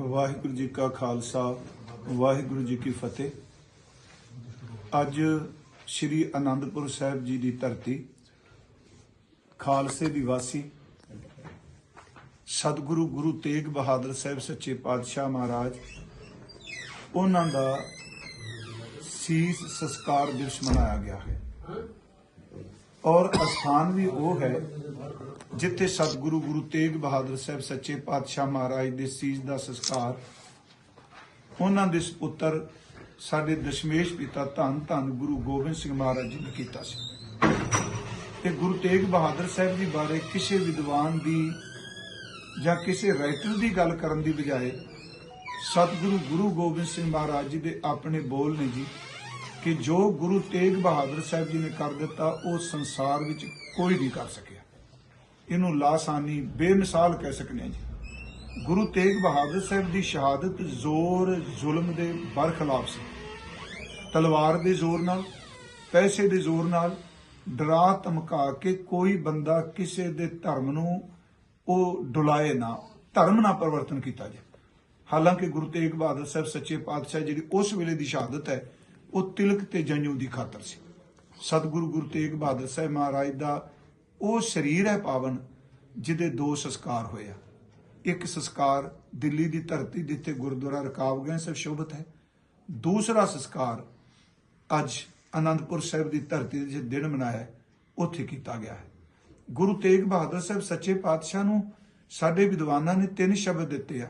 ਵਾਹਿਗੁਰੂ ਜੀ ਕਾ ਖਾਲਸਾ, ਵਾਹਿਗੁਰੂ ਜੀ ਕੀ ਫਤਿਹ। ਅੱਜ ਸ੍ਰੀ ਅਨੰਦਪੁਰ ਸਾਹਿਬ ਜੀ ਦੀ ਧਰਤੀ, ਖਾਲਸੇ ਦੀ ਵਾਸੀ, ਸਤਿਗੁਰੂ ਗੁਰੂ ਤੇਗ ਬਹਾਦਰ ਸਾਹਿਬ ਸੱਚੇ ਪਾਤਸ਼ਾਹ ਮਹਾਰਾਜ, ਉਹਨਾਂ ਦਾ ਸੀਸ ਸੰਸਕਾਰ ਦਿਵਸ ਮਨਾਇਆ ਗਿਆ ਹੈ। ਔਰ ਅਸਥਾਨ ਵੀ ਉਹ ਹੈ ਜਿੱਥੇ ਸਤਿਗੁਰੂ ਗੁਰੂ ਤੇਗ ਬਹਾਦਰ ਸਾਹਿਬ ਸੱਚੇ ਪਾਤਸ਼ਾਹ ਮਹਾਰਾਜ ਦੇ ਸੀਸ ਦਾ ਸੰਸਕਾਰ, ਉਹਨਾਂ ਦੇ ਸੁਪੁੱਤਰ ਸਾਡੇ ਦਸ਼ਮੇਸ਼ ਪਿਤਾ ਧੰਨ ਧੰਨ ਗੁਰੂ ਗੋਬਿੰਦ ਸਿੰਘ ਮਹਾਰਾਜ ਜੀ ਨੇ ਕੀਤਾ ਸੀ। ਤੇ ਗੁਰੂ ਤੇਗ ਬਹਾਦਰ ਸਾਹਿਬ ਜੀ ਬਾਰੇ ਕਿਸੇ ਵਿਦਵਾਨ ਦੀ ਜਾਂ ਕਿਸੇ ਰਾਈਟਰ ਦੀ ਗੱਲ ਕਰਨ ਦੀ ਬਜਾਏ ਸਤਿਗੁਰੂ ਗੁਰੂ ਗੋਬਿੰਦ ਸਿੰਘ ਮਹਾਰਾਜ ਜੀ ਦੇ ਆਪਣੇ ਬੋਲ ਨੇ ਜੀ ਕਿ ਜੋ ਗੁਰੂ ਤੇਗ ਬਹਾਦਰ ਸਾਹਿਬ ਜੀ ਨੇ ਕਰ ਦਿੱਤਾ, ਉਹ ਸੰਸਾਰ ਵਿੱਚ ਕੋਈ ਨਹੀਂ ਕਰ ਸਕਿਆ। ਇਹਨੂੰ ਲਾਸਾਨੀ ਬੇਮਿਸਾਲ ਕਹਿ ਸਕਨੇ ਹਾਂ ਜੀ। ਗੁਰੂ ਤੇਗ ਬਹਾਦਰ ਸਾਹਿਬ ਦੀ ਸ਼ਹਾਦਤ ਜ਼ੋਰ ਜ਼ੁਲਮ ਦੇ ਬਰਖਲਾਫ ਸੀ। ਤਲਵਾਰ ਦੇ ਜ਼ੋਰ ਨਾਲ, ਪੈਸੇ ਦੇ ਜ਼ੋਰ ਨਾਲ, ਡਰਾ ਧਮਕਾ ਕੇ ਕੋਈ ਬੰਦਾ ਕਿਸੇ ਦੇ ਧਰਮ ਨੂੰ ਉਹ ਡੁਲਾਏ ਨਾ, ਧਰਮ ਨਾ ਪਰਿਵਰਤਨ ਕੀਤਾ ਜਾਏ। ਹਾਲਾਂਕਿ ਗੁਰੂ ਤੇਗ ਬਹਾਦਰ ਸਾਹਿਬ ਸੱਚੇ ਪਾਤਸ਼ਾਹ ਜਿਹੜੀ ਉਸ ਵੇਲੇ ਦੀ ਸ਼ਹਾਦਤ ਹੈ, ਉਹ ਤਿਲਕ ਤੇ ਜੰਜੂ ਦੀ ਖਾਤਰ ਸੀ। ਸਤਿਗੁਰੂ ਗੁਰੂ ਤੇਗ ਬਹਾਦਰ ਸਾਹਿਬ ਮਹਾਰਾਜ ਦਾ ਉਹ ਸਰੀਰ ਹੈ ਪਾਵਨ, ਜਿਹਦੇ ਦੋ ਸੰਸਕਾਰ ਹੋਏ ਆ। ਇੱਕ ਸੰਸਕਾਰ ਦਿੱਲੀ ਦੀ ਧਰਤੀ ਜਿੱਥੇ ਗੁਰਦੁਆਰਾ ਰਕਾਬਗੰਜ ਸਾਹਿਬ ਸ਼ੋਭਤ ਹੈ। ਦੂਸਰਾ ਸੰਸਕਾਰ ਅੱਜ ਆਨੰਦਪੁਰ ਸਾਹਿਬ ਦੀ ਧਰਤੀ ਦੇ ਜਿਹੜਾ ਦਿਨ ਮਨਾਇਆ ਉੱਥੇ ਕੀਤਾ ਗਿਆ ਹੈ। ਗੁਰੂ ਤੇਗ ਬਹਾਦਰ ਸਾਹਿਬ ਸੱਚੇ ਪਾਤਸ਼ਾਹ ਨੂੰ ਸਾਡੇ ਵਿਦਵਾਨਾਂ ਨੇ ਤਿੰਨ ਸ਼ਬਦ ਦਿੱਤੇ ਆ।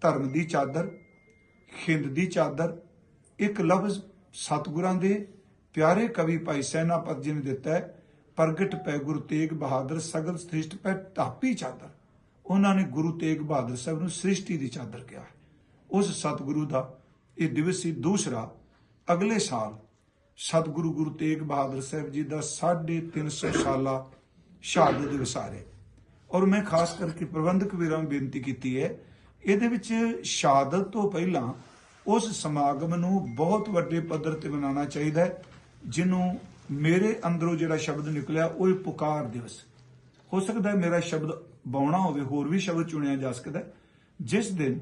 ਧਰਮ ਦੀ ਚਾਦਰ, ਖਿੰਦ ਦੀ ਚਾਦਰ, ਇੱਕ ਲਫ਼ਜ਼ ਸਤਿਗੁਰਾਂ ਦੇ ਪਿਆਰੇ ਕਵੀ ਭਾਈ ਸੈਨਾਪਤ ਜੀ ਨੇ ਦਿੱਤਾ ਹੈ ਪ੍ਰਗਟ ਪੈ ਗੁਰੂ ਤੇਗ ਬਹਾਦਰ, ਸਗਲ ਸ੍ਰਿਸ਼ਟ ਪੈ ਢਾਪੀ ਚਾਦਰ। ਉਹਨਾਂ ਨੇ ਗੁਰੂ ਤੇਗ ਬਹਾਦਰ ਸਾਹਿਬ ਨੂੰ ਸ੍ਰਿਸ਼ਟੀ ਦੀ ਚਾਦਰ ਕਿਹਾ ਉਸ ਸਤਿਗੁਰੂ ਦਾ ਇਹ ਦਿਵਸ ਸੀ ਦੂਸਰਾ, ਅਗਲੇ ਸਾਲ। ਸਤਿਗੁਰੂ ਗੁਰੂ ਤੇਗ ਬਹਾਦਰ ਸਾਹਿਬ ਜੀ ਦਾ 350 ਸਾਲਾ ਸ਼ਹਾਦਤ ਦਿਵਸ ਆ ਰਿਹਾ ਔਰ ਮੈਂ ਖਾਸ ਕਰਕੇ ਪ੍ਰਬੰਧਕ ਵੀਰਾਂ ਨੂੰ ਬੇਨਤੀ ਕੀਤੀ ਹੈ, ਇਹਦੇ ਵਿੱਚ ਸ਼ਹਾਦਤ ਤੋਂ ਪਹਿਲਾਂ ਉਸ ਸਮਾਗਮ ਨੂੰ ਬਹੁਤ ਵੱਡੇ ਪੱਧਰ ਤੇ ਮਨਾਉਣਾ ਚਾਹੀਦਾ ਹੈ, ਜਿਹਨੂੰ ਮੇਰੇ ਅੰਦਰੋਂ ਜਿਹੜਾ ਸ਼ਬਦ ਨਿਕਲਿਆ, ਉਹ ਹੈ ਪੁਕਾਰ ਦਿਵਸ। ਹੋ ਸਕਦਾ ਮੇਰਾ ਸ਼ਬਦ ਬਾਉਣਾ ਹੋਵੇ, ਹੋਰ ਵੀ ਸ਼ਬਦ ਚੁਣਿਆ ਜਾ ਸਕਦਾ ਜਿਸ ਦਿਨ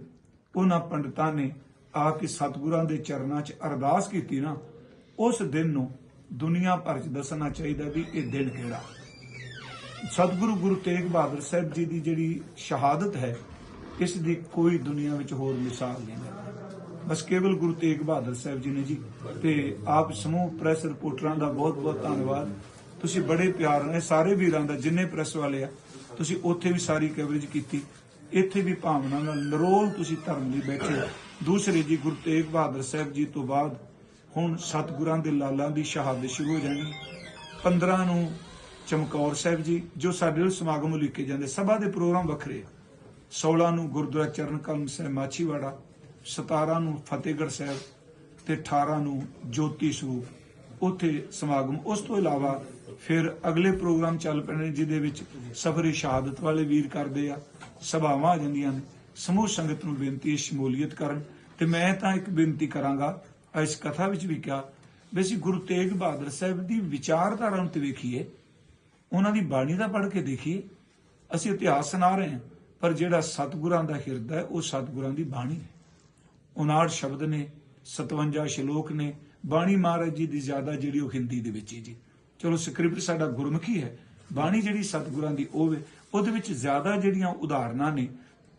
ਉਹਨਾਂ ਪੰਡਤਾਂ ਨੇ ਆ ਕੇ ਸਤਿਗੁਰਾਂ ਦੇ ਚਰਨਾਂ 'ਚ ਅਰਦਾਸ ਕੀਤੀ ਨਾ, ਉਸ ਦਿਨ ਨੂੰ ਦੁਨੀਆ ਭਰ 'ਚ ਦੱਸਣਾ ਚਾਹੀਦਾ ਵੀ ਇਹ ਦਿਨ ਕਿਹੜਾ। ਸਤਿਗੁਰੂ ਗੁਰੂ ਤੇਗ ਬਹਾਦਰ ਸਾਹਿਬ ਜੀ ਦੀ ਜਿਹੜੀ ਸ਼ਹਾਦਤ ਹੈ, ਇਸ ਦੀ ਕੋਈ ਦੁਨੀਆ ਵਿੱਚ ਹੋਰ ਮਿਸਾਲ ਨਹੀਂ ਹੈ। ਬਸ ਕੇਵਲ ਗੁਰੂ ਤੇਗ ਬਹਾਦਰ ਸਾਹਿਬ ਜੀ ਨੇ ਜੀ। ਤੇ ਆਪ ਸਮੂਹ ਪ੍ਰੈਸ ਰਿਪੋਰਟਰਾਂ ਦਾ ਬਹੁਤ ਬਹੁਤ ਧੰਨਵਾਦ। ਤੁਸੀਂ ਬੜੇ ਪਿਆਰ ਨਾਲ, ਸਾਰੇ ਵੀਰਾਂ ਦਾ, ਜਿੰਨੇ ਪ੍ਰੈਸ ਵਾਲੇ ਆ, ਤੁਸੀਂ ਉੱਥੇ ਵੀ ਸਾਰੀ ਕਵਰੇਜ ਕੀਤੀ। ਇੱਥੇ ਵੀ ਭਾਵਨਾ ਨਾਲ ਨਰੋਲ ਤੁਸੀਂ ਧਰਮ ਲਈ ਬੈਠੇ ਦੂਸਰੇ ਜੀ, ਗੁਰੂ ਤੇਗ ਬਹਾਦਰ ਸਾਹਿਬ ਜੀ ਤੋਂ ਬਾਅਦ ਹੁਣ ਸਤਿਗੁਰਾਂ ਦੇ ਲਾਲਾਂ ਦੀ ਸ਼ਹਾਦਤ ਸ਼ੁਰੂ ਹੋ ਜਾਣੀ। 15 ਨੂੰ ਚਮਕੌਰ ਸਾਹਿਬ ਜੀ, ਜੋ ਸਾਡੇ ਨਾਲ ਸਮਾਗਮ ਨੂੰ ਲਿਖੇ ਜਾਂਦੇ, ਸਭਾ ਦੇ ਪ੍ਰੋਗਰਾਮ ਵੱਖਰੇ ਆ। 16 ਨੂੰ ਗੁਰਦੁਆਰਾ ਚਰਨ ਕਲਮ ਸਾਹਿਬ ਮਾਛੀਵਾੜਾ 17 ਨੂੰ ਫਤਿਹਗੜ੍ਹ ਸਾਹਿਬ ਤੇ 18 ਨੂੰ ਜੋਤੀ ਸਰੂਪ ਉੱਥੇ ਸਮਾਗਮ। ਉਸ ਤੋਂ ਇਲਾਵਾ ਫਿਰ ਅਗਲੇ ਪ੍ਰੋਗਰਾਮ ਚੱਲ ਪੈਣੇ ਜਿਹਦੇ ਵਿੱਚ ਸਫਰੀ ਸ਼ਹਾਦਤ ਵਾਲੇ ਵੀਰ ਕਰਦੇ ਆ, ਸਭਾਵਾਂ ਆ ਜਾਂਦੀਆਂ ਨੇ। ਸਮੂਹ ਸੰਗਤ ਨੂੰ ਬੇਨਤੀ ਹੈ ਸ਼ਮੂਲੀਅਤ ਕਰਨ। ਤੇ ਮੈਂ ਤਾਂ ਇੱਕ ਬੇਨਤੀ ਕਰਾਂਗਾ ਇਸ ਕਥਾ ਵਿੱਚ ਵੀ ਕਿਹਾ ਵੀ ਅਸੀਂ ਗੁਰੂ ਤੇਗ ਬਹਾਦਰ ਸਾਹਿਬ ਦੀ ਵਿਚਾਰਧਾਰਾ ਨੂੰ ਤੇ ਵੇਖੀਏ, ਉਹਨਾਂ ਦੀ ਬਾਣੀ ਦਾ ਪੜ੍ਹ ਕੇ ਦੇਖੀਏ। ਅਸੀਂ ਇਤਿਹਾਸ ਸੁਣਾ ਰਹੇ ਹਾਂ, ਪਰ ਜਿਹੜਾ ਸਤਿਗੁਰਾਂ ਦਾ ਹਿਰਦਾ ਹੈ, ਉਹ ਸਤਿਗੁਰਾਂ ਦੀ ਬਾਣੀ ਹੈ। 59 ਸ਼ਬਦ ਨੇ 57 ਸ਼ਲੋਕ ਨੇ, ਬਾਣੀ ਮਹਾਰਾਜ ਜੀ ਦੀ ਜ਼ਿਆਦਾ ਜਿਹੜੀ ਉਹ ਹਿੰਦੀ ਦੇ ਵਿੱਚ ਹੈ ਜੀ। ਚਲੋ ਸਕ੍ਰਿਪਟ ਸਾਡਾ ਗੁਰਮੁਖੀ ਹੈ, ਬਾਣੀ ਜਿਹੜੀ ਸਤਿਗੁਰਾਂ ਦੀ ਉਹ ਵੇ ਉਹਦੇ ਵਿੱਚ ਜ਼ਿਆਦਾ ਜਿਹੜੀਆਂ ਉਦਾਹਰਨਾਂ ਨੇ,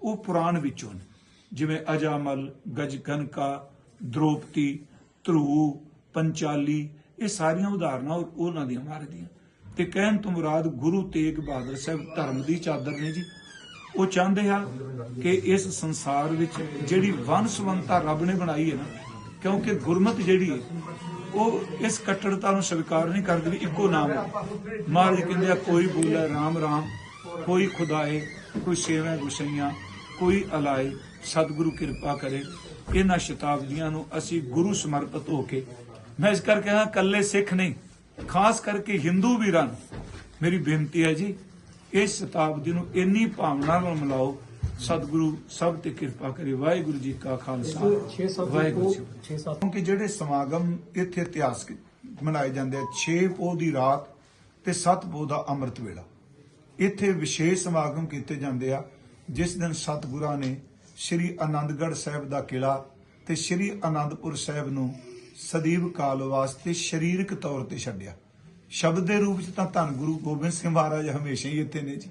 ਉਹ ਪੁਰਾਣ ਵਿੱਚੋਂ ਨੇ। ਜਿਵੇਂ ਅਜਾਮਲ ਗਜਕਨਕਾ ਦ੍ਰੋਪਦੀ ਧਰੂ ਪੰਚਾਲੀ, ਇਹ ਸਾਰੀਆਂ ਉਦਾਹਰਨਾਂ ਉਹਨਾਂ ਦੀਆਂ ਮਹਾਰਾਜ ਦੀਆਂ। ਤੇ ਕਹਿਣ ਤੋਂ ਮੁਰਾਦ ਗੁਰੂ ਤੇਗ ਬਹਾਦਰ ਸਾਹਿਬ ਧਰਮ ਦੀ ਚਾਦਰ ਨੇ ਜੀ। ਉਹ ਚਾਹੁੰਦੇ ਆ ਕਿ ਇਸ ਸੰਸਾਰ ਵਿੱਚ ਜਿਹੜੀ ਵੰਸਵੰਤਾ ਰੱਬ ਨੇ ਬਣਾਈ ਹੈ ਨਾ, ਕਿਉਂਕਿ ਗੁਰਮਤ ਜਿਹੜੀ ਹੈ, ਉਹ ਇਸ ਕੱਟੜਤਾ ਨੂੰ ਸਵੀਕਾਰ ਨਹੀਂ ਕਰਦੀ ਵੀ ਇੱਕੋ ਨਾਮ ਹੈ। ਮਹਾਰਾਜ ਕਹਿੰਦੇ ਆ, ਕੋਈ ਬੋਲੇ ਰਾਮ ਰਾਮ, ਕੋਈ ਖੁਦਾਏ ਕੋਈ ਸੇਵਾ ਗੁਸਈਆਂ, ਕੋਈ ਅਲਾਏ, ਸਤਿਗੁਰੂ ਕਿਰਪਾ ਕਰੇ। ਇਹਨਾਂ ਸ਼ਤਾਬਦੀਆਂ ਨੂੰ ਅਸੀਂ ਗੁਰੂ ਸਮਰਪਿਤ ਹੋ ਕੇ, ਮੈਂ ਇਸ ਕਰਕੇ ਹਾਂ ਕੱਲੇ ਸਿੱਖ ਨਹੀਂ, ਖਾਸ ਕਰਕੇ ਹਿੰਦੂ ਵੀਰਾਂ ਨੂੰ। ਮੇਰੀ ਬੇਨਤੀ ਹੈ ਜੀ ਇਸ ਸ਼ਤਾਬਦੀ ਨੂੰ ਇੰਨੀ ਭਾਵਨਾ ਨਾਲ ਮਿਲਾਓ ਸਤਿਗੁਰੂ ਸਭ ਤੇ ਕਿਰਪਾ ਕਰੇ ਵਾਹਿਗੁਰੂ ਜੀ ਕਾ ਖਾਲਸਾ 6-7 ਵਾਹਿਗੁਰੂ ਜੀ 6-7 ਕਿਉਂਕਿ ਜਿਹੜੇ ਸਮਾਗਮ ਇੱਥੇ ਇਤਿਹਾਸਕ ਮਨਾਏ ਜਾਂਦੇ ਆ 6 ਪੋਹ ਦੀ ਰਾਤ ਤੇ 7 ਪੋਹ ਦਾ ਅੰਮ੍ਰਿਤ ਵੇਲਾ। ਇੱਥੇ ਵਿਸ਼ੇਸ਼ ਸਮਾਗਮ ਕੀਤੇ ਜਾਂਦੇ ਆ ਜਿਸ ਦਿਨ ਸਤਿਗੁਰਾਂ ਨੇ ਸ੍ਰੀ ਆਨੰਦਗੜ੍ਹ ਸਾਹਿਬ ਦਾ ਕਿਲਾ ਤੇ ਸ੍ਰੀ ਆਨੰਦਪੁਰ ਸਾਹਿਬ ਨੂੰ ਸਦੀਵ ਕਾਲ ਵਾਸਤੇ ਸਰੀਰਕ ਤੌਰ ਤੇ ਛੱਡਿਆ। ਸ਼ਬਦ ਦੇ ਰੂਪ 'ਚ ਤਾਂ ਧੰਨ ਗੁਰੂ ਗੋਬਿੰਦ ਸਿੰਘ ਮਹਾਰਾਜ ਹਮੇਸ਼ਾ ਹੀ ਇੱਥੇ ਨੇ ਜੀ।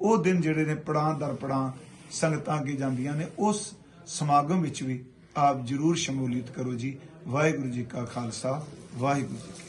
ਉਹ ਦਿਨ ਜਿਹੜੇ ਨੇ ਪੜਾਂ ਦਰ ਪੜਾਂ ਸੰਗਤਾਂ ਅੱਗੇ ਜਾਂਦੀਆਂ ਨੇ, ਉਸ ਸਮਾਗਮ ਵਿੱਚ ਵੀ ਆਪ ਜਰੂਰ ਸ਼ਮੂਲੀਅਤ ਕਰੋ ਜੀ। ਵਾਹਿਗੁਰੂ ਜੀ ਕਾ ਖਾਲਸਾ, ਵਾਹਿਗੁਰੂ ਜੀ